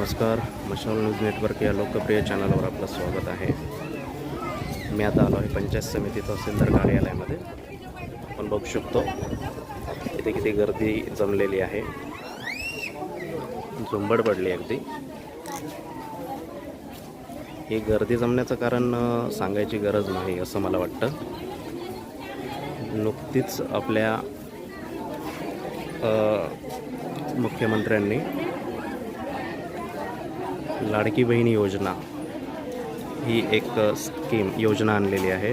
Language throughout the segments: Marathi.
नमस्कार मशाल न्यूज नेटवर्क या लोकप्रिय चॅनलवर आपलं स्वागत आहे. मी आता आलो आहे पंचायत समिती तहसीलदार कार्यालयामध्ये. आपण बघू शकतो इथे किती गर्दी जमलेली आहे. झुंबड पडली अगदी. ही गर्दी जमण्याचं कारण सांगायची गरज नाही असं मला वाटतं. नुकतीच आपल्या मुख्यमंत्र्यांनी लाडकी बहीण योजना ही एक स्कीम योजना आणलेली आहे.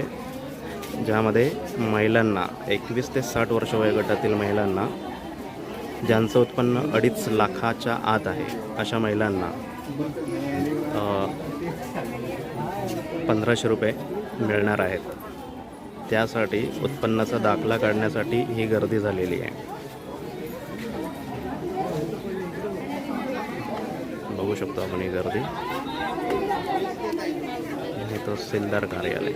ज्यामध्ये महिलांना एकवीस ते साठ वर्ष वयोगटातील महिलांना ज्यांचं उत्पन्न अडीच लाखाच्या आत आहे अशा महिलांना पंधराशे रुपये मिळणार आहेत. त्यासाठी उत्पन्नाचा दाखला काढण्यासाठी ही गर्दी झालेली आहे बघू शकतो आपण ही गर्दी हे तहसीलदार कार्यालय.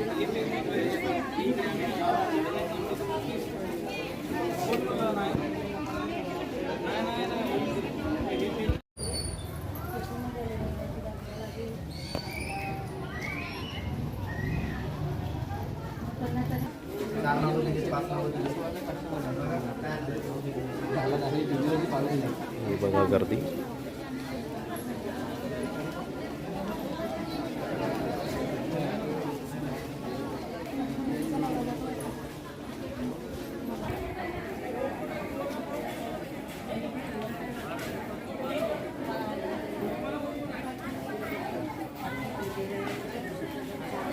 बघा गर्दी.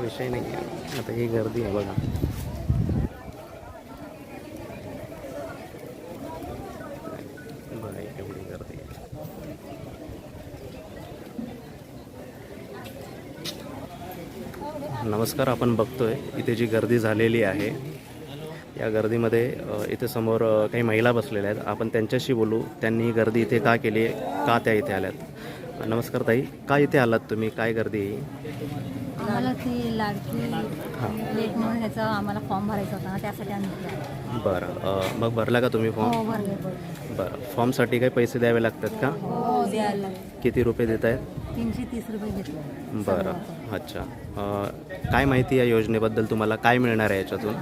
विषय नाही आहे आता ही गर्दी आहे बघा बघा एवढी गर्दी आहे नमस्कार आपण बघतोय. इथे जी गर्दी झालेली आहे या गर्दीमध्ये इथे समोर काही महिला बसलेल्या आहेत. आपण त्यांच्याशी बोलू. त्यांनी ही गर्दी इथे का केली का त्या इथे आल्यात? नमस्कार ताई का इथे आलात तुम्ही? काय गर्दी? आम्हाला ती लाडकी लेट म्हणून ह्याचा आम्हाला फॉर्म भरायचा होता ना त्यासाठी आम्ही इथे आलो. बरं अ, मग भरला का तुम्ही फॉर्म हो भरले. बरं फॉर्मसाठी काही पैसे द्यावे लागतात का? हो द्यायला लागले. किती रुपये देत आहेत? तीनशे तीस रुपये घेतले. बरं अच्छा. अ, काय माहिती या योजनेबद्दल तुम्हाला? काय मिळणार आहे याच्यातून?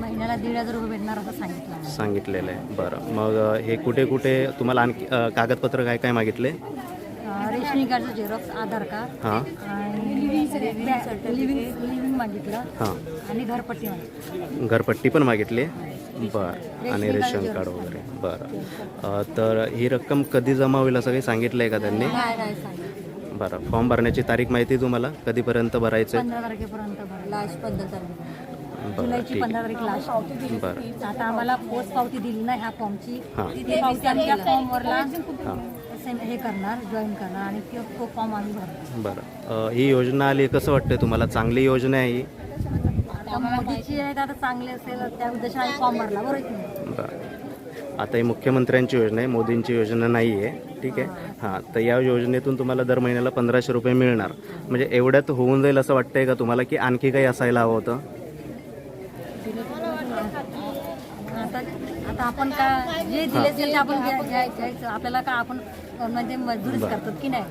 महिन्याला दीड हजार रुपये भेटणार असं सांगितलं आम्हाला. सांगितलेलं आहे. बरं मग अ, हे कुठे कुठे तुम्हाला आणखी अ, कागदपत्र काय काय मागितले? रेशनिंग कार्डचं झेरॉक्स आधार कार्ड हां. आणि लिव्हिंग लिव्हिंग मागितलं हां. आणि घरपट्टी मागितली. घरपट्टी पण मागितली? बरं. आणि रेशन कार्ड वगैरे. बरं. अ, तर ही रक्कम कधी जमा होईल असं काही सांगितलं आहे का त्यांनी? काय नाही सांगितलं. बरं. फॉर्म भरण्याची तारीख माहिती आहे तुम्हाला? कधीपर्यंत भरायचं आहे? पंधरा तारखेपर्यंत भर लास्ट पंधरा तारखे बरं जुलैची ठीक पंधरा तारीख लास्ट बरं. आता आम्हाला पोच पावती दिली ना ह्या फॉर्मची हां. ती पावती आम्ही त्या फॉर्मवरला हां. सेम- हे करणार जॉईन करणार आणि तो तो फॉर्म आम्ही भरणार. बरं. अ, ही योजना आली कसं वाटतंय तुम्हाला? चांगली योजना आहे ही? आता मोदीची आहे तर आता चांगली असेल त्या उद्देशाने आम्ही फॉर्म भरला बरोबर की नाही? बरं. आता ही मुख्यमंत्र्यांची योजना आहे मोदींची योजना नाही आहे ठीक आहे? हां तर या योजनेतून तुम्हाला दर महिन्याला पंधराशे रुपये मिळणार. म्हणजे एवढ्यात होऊन जाईल असं वाटतंय का तुम्हाला की आणखी काही असायला हवं होतं आता आता आपण का जे दिले असेल ते आपण घ्या- घ्याय- घ्यायचं. आपल्याला का आपण म्हणजे मजुरीच करतात की नाही?